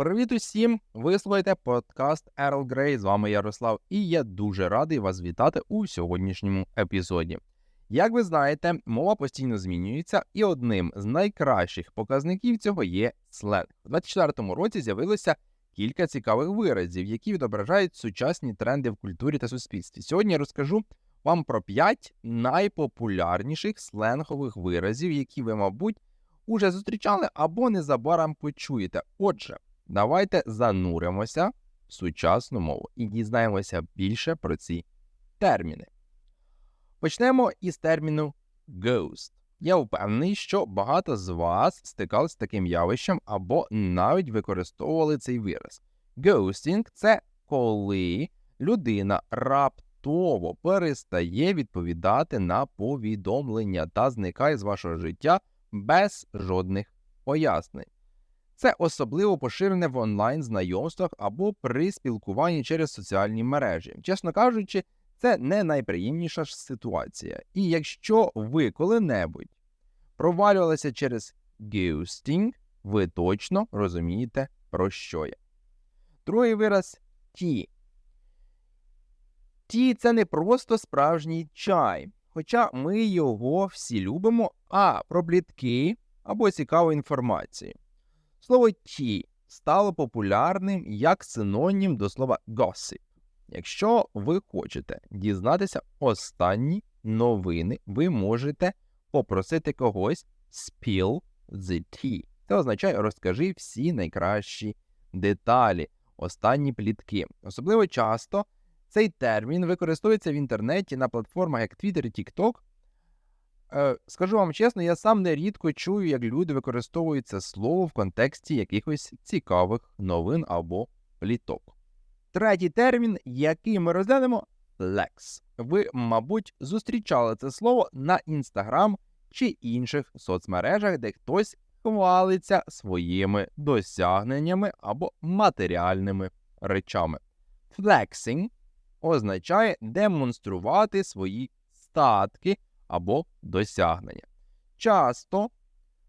Привіт усім! Ви слухаєте подкаст Ерл Грей. З вами Ярослав, і я дуже радий вас вітати у сьогоднішньому епізоді. Як ви знаєте, мова постійно змінюється, і одним з найкращих показників цього є сленг. У 2024 році з'явилося кілька цікавих виразів, які відображають сучасні тренди в культурі та суспільстві. Сьогодні я розкажу вам про 5 найпопулярніших сленгових виразів, які ви, мабуть, уже зустрічали або незабаром почуєте. Отже, давайте зануримося в сучасну мову і дізнаємося більше про ці терміни. Почнемо із терміну ghost. Я впевнений, що багато з вас стикалися з таким явищем або навіть використовували цей вираз. Ghosting – це коли людина раптово перестає відповідати на повідомлення та зникає з вашого життя без жодних пояснень. Це особливо поширене в онлайн знайомствах або при спілкуванні через соціальні мережі. Чесно кажучи, це не найприємніша ж ситуація. І якщо ви коли-небудь провалювалися через ghosting, ви точно розумієте, про що я. Другий вираз ті. Ті це не просто справжній чай, хоча ми його всі любимо, а про плітки або цікаву інформацію. Слово ті стало популярним як синонім до слова gossip. Якщо ви хочете дізнатися останні новини, ви можете попросити когось spill the tea. Це означає розкажи всі найкращі деталі, останні плітки. Особливо часто цей термін використовується в інтернеті на платформах як Twitter і TikTok. Е, скажу вам чесно, я сам нерідко чую, як люди використовують це слово в контексті якихось цікавих новин або пліток. Третій термін, який ми розглянемо flex. Ви, мабуть, зустрічали це слово на Instagram чи інших соцмережах, де хтось хвалиться своїми досягненнями або матеріальними речами. Flexing означає демонструвати свої статки або досягнення, часто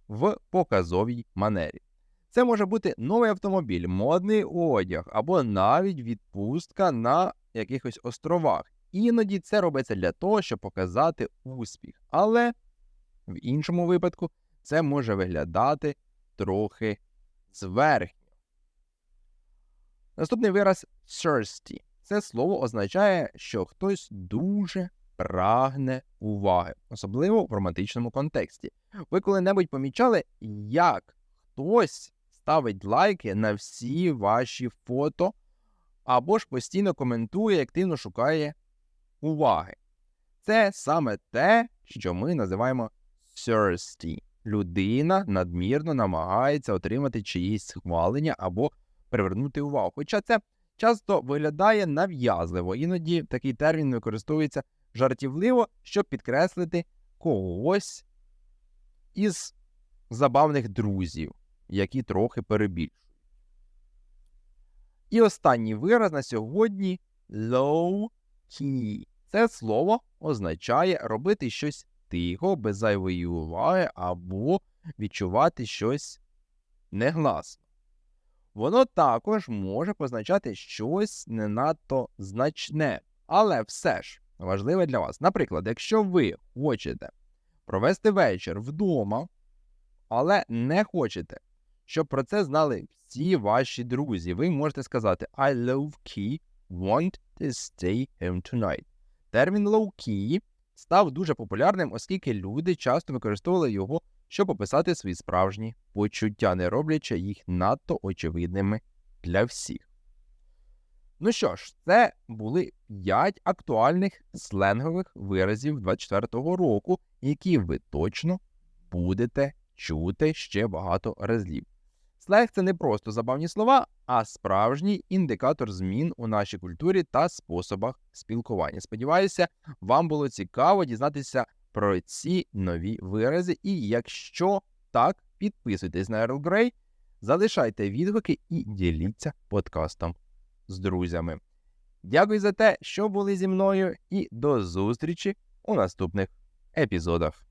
в показовій манері. Це може бути новий автомобіль, модний одяг або навіть відпустка на якихось островах. Іноді це робиться для того, щоб показати успіх. Але в іншому випадку це може виглядати трохи зверхньо. Наступний вираз thirsty. Це слово означає, що хтось дуже прагне уваги, особливо в романтичному контексті. Ви коли-небудь помічали, як хтось ставить лайки на всі ваші фото, або ж постійно коментує активно шукає уваги. Це саме те, що ми називаємо thirsty. Людина надмірно намагається отримати чиїсь схвалення або привернути увагу. Хоча це часто виглядає нав'язливо, іноді такий термін використовується жартівливо, щоб підкреслити когось із забавних друзів, які трохи перебільшують. І останній вираз на сьогодні low key. Це слово означає робити щось тихо, без зайвої уваги, або відчувати щось негласно. Воно також може позначати щось не надто значне, але все ж важливе для вас. Наприклад, якщо ви хочете провести вечір вдома, але не хочете, щоб про це знали всі ваші друзі, ви можете сказати I love key, want to stay home tonight. Термін low key став дуже популярним, оскільки люди часто використовували його, щоб описати свої справжні почуття, не роблячи їх надто очевидними для всіх. Ну що ж, це були 5 актуальних сленгових виразів 24-го року, які ви точно будете чути ще багато разів. Сленг це не просто забавні слова, а справжній індикатор змін у нашій культурі та способах спілкування. Сподіваюся, вам було цікаво дізнатися про ці нові вирази. І якщо так, підписуйтесь на Earl Grey, залишайте відгуки і діліться подкастом з друзями. Дякую за те, що були зі мною, і до зустрічі у наступних епізодах.